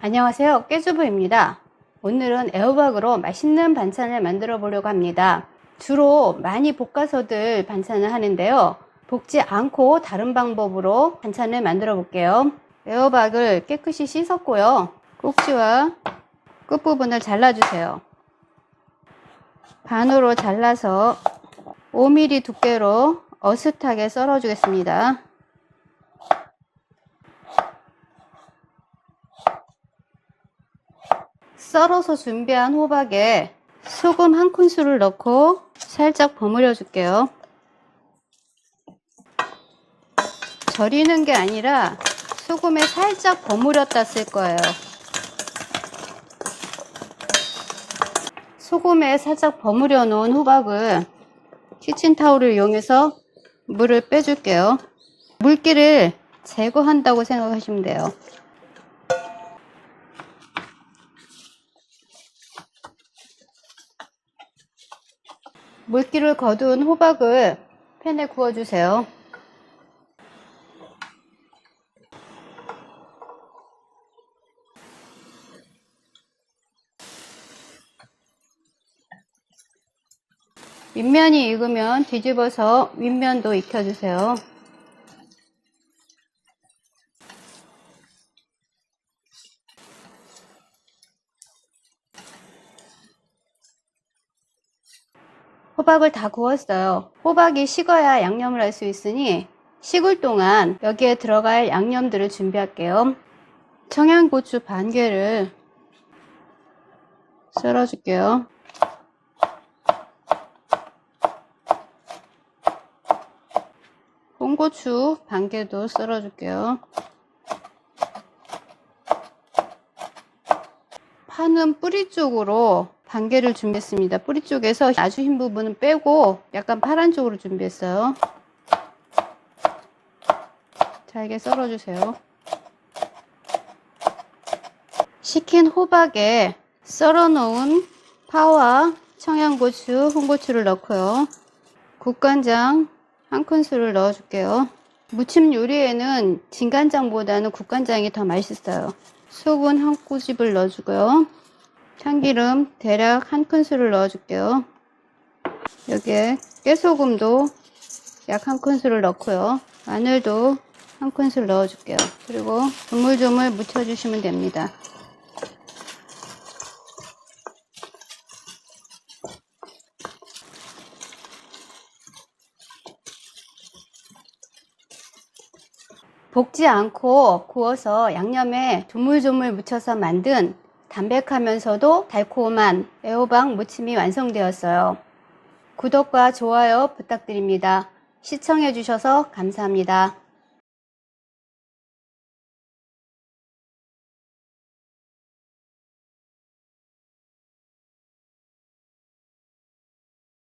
안녕하세요. 깨주부입니다. 오늘은 애호박으로 맛있는 반찬을 만들어 보려고 합니다. 주로 많이 볶아서들 반찬을 하는데요. 볶지 않고 다른 방법으로 반찬을 만들어 볼게요. 애호박을 깨끗이 씻었고요. 꼭지와 끝부분을 잘라주세요. 반으로 잘라서 5mm 두께로 어슷하게 썰어 주겠습니다. 썰어서 준비한 호박에 소금 한 큰술을 넣고 살짝 버무려 줄게요. 절이는 게 아니라 소금에 살짝 버무렸다 쓸 거예요. 소금에 살짝 버무려 놓은 호박을 키친 타올을 이용해서 물을 빼줄게요. 물기를 제거한다고 생각하시면 돼요. 물기를 거둔 호박을 팬에 구워주세요. 윗면이 익으면 뒤집어서 윗면도 익혀주세요. 호박을 다 구웠어요. 호박이 식어야 양념을 할 수 있으니 식을 동안 여기에 들어갈 양념들을 준비할게요. 청양고추 반 개를 썰어줄게요. 홍고추 반 개도 썰어줄게요. 파는 뿌리 쪽으로 반 개를 준비했습니다. 뿌리 쪽에서 아주 흰 부분은 빼고 약간 파란 쪽으로 준비했어요. 잘게 썰어주세요. 식힌 호박에 썰어놓은 파와 청양고추, 홍고추를 넣고요. 국간장 한 큰술을 넣어줄게요. 무침 요리에는 진간장보다는 국간장이 더 맛있어요. 소금 한 꼬집을 넣어주고요. 참기름 대략 한 큰술을 넣어줄게요. 여기에 깨소금도 약 한 큰술을 넣고요. 마늘도 한 큰술 넣어줄게요. 그리고 조물조물 묻혀주시면 됩니다. 볶지 않고 구워서 양념에 조물조물 묻혀서 만든 담백하면서도 달콤한 애호박 무침이 완성되었어요. 구독과 좋아요 부탁드립니다. 시청해주셔서 감사합니다.